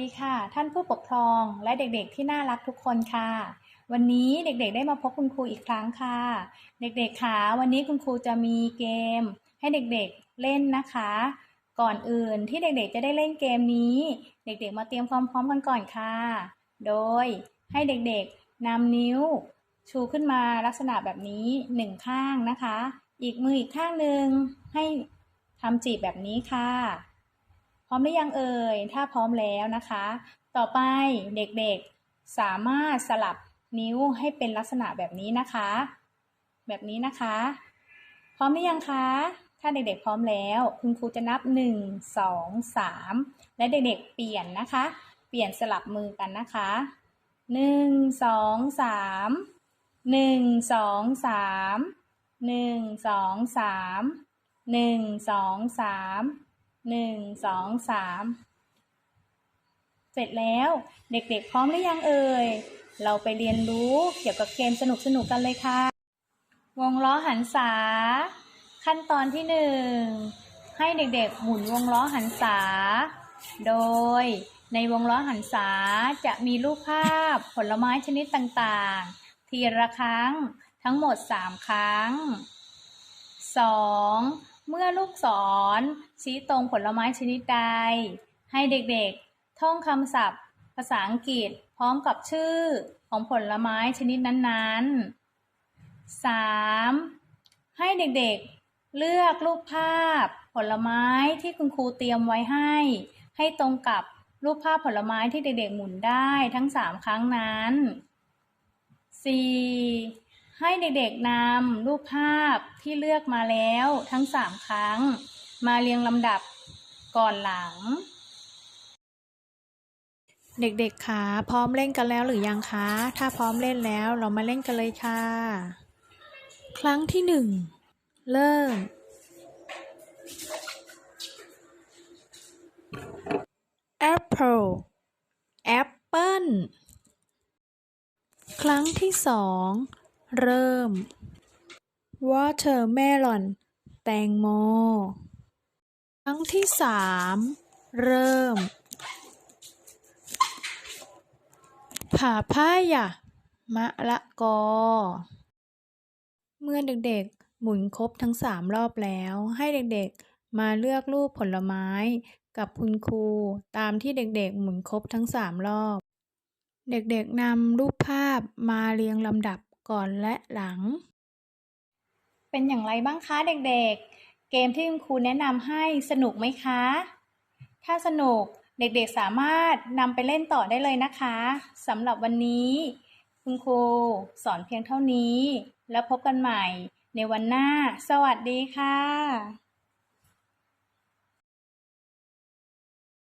ดีค่ะ ท่านผู้ปกครองและเด็กๆที่น่ารักทุกคนค่ะ วันนี้เด็กๆได้มาพบคุณครูอีกครั้งค่ะ เด็กๆคะวันนี้คุณครูจะมีเกม ให้เด็กๆเล่นนะคะ ก่อนอื่นที่เด็กๆจะได้เล่นเกมนี้ เด็กๆมาเตรียมความพร้อมกันก่อนค่ะ โดยให้เด็กๆนำนิ้ว ชูขึ้นมาลักษณะแบบนี้หนึ่งข้างนะคะ อีกมืออีกข้างหนึ่งให้ทำจีบแบบนี้ค่ะ ร้อมหรือยังเอ่ย ถ้าพร้อมแล้วนะคะ ต่อไปเด็กๆสามารถสลับนิ้วให้เป็นลักษณะแบบนี้นะคะ แบบนี้นะคะ พร้อมหรือยังคะ ถ้าเด็กๆพร้อมแล้ว คุณครูจะนับ 1 2 3 และเด็กๆเปลี่ยนนะคะ เปลี่ยนสลับมือกันนะคะ 1 2 3 1 2 3 1 2 3 1 2 3 หนึ่งสองสามเสร็จแล้วเด็กๆพร้อมหรือยังเอ่ย เราไปเรียนรู้เกี่ยวกับเกมสนุกๆกันเลยค่ะ วงล้อหันษา ขั้นตอนที่หนึ่งให้เด็กๆหมุนวงล้อหันษา โดยในวงล้อหันษาจะมีรูปภาพผลไม้ชนิดต่างๆ ทีละครั้งทั้งหมด 3 ครั้ง 2. เมื่อลูกศรชี้ตรงผลไม้ชนิดใด ให้เด็กๆ ท่องคำศัพท์ ภาษาอังกฤษพร้อมกับชื่อของผลไม้ชนิดนั้นๆ 3. ให้เด็กๆ เลือกรูปภาพ ผลไม้ที่คุณครูเตรียมไว้ให้ ให้ตรงกับรูปภาพผลไม้ที่เด็กๆ หมุนได้ทั้ง 3 ครั้งนั้น 4. ให้เด็กๆนำรูปภาพที่เลือกมาแล้วทั้ง 3 ครั้ง มาเรียงลำดับก่อนหลัง เด็กๆคะพร้อมเล่นกันแล้วหรือยังคะ ถ้าพร้อมเล่นแล้วเรามาเล่นกันเลยค่ะ ครั้งที่หนึ่งเริ่ม Apple Apple ครั้งที่สอง เริ่ม Watermelon แตงโม ครั้งที่สามเริ่ม ผ่าพายะมะละกอ เมื่อเด็กๆ หมุนครบทั้งสามรอบแล้ว ให้เด็กๆ มาเลือกรูปผลไม้กับคุณครูตามที่เด็กๆ หมุนครบทั้งสามรอบ เด็กๆนำรูปภาพมาเรียงลำดับ ก่อนและหลัง เป็นอย่างไรบ้างคะเด็กๆ เกมที่คุณครูแนะนำให้สนุกไหมคะ ถ้าสนุกเด็กๆสามารถนำไปเล่นต่อได้เลยนะคะสำหรับวันนี้ คุณครูสอนเพียงเท่านี้ แล้วพบกันใหม่ในวันหน้า สวัสดีค่ะ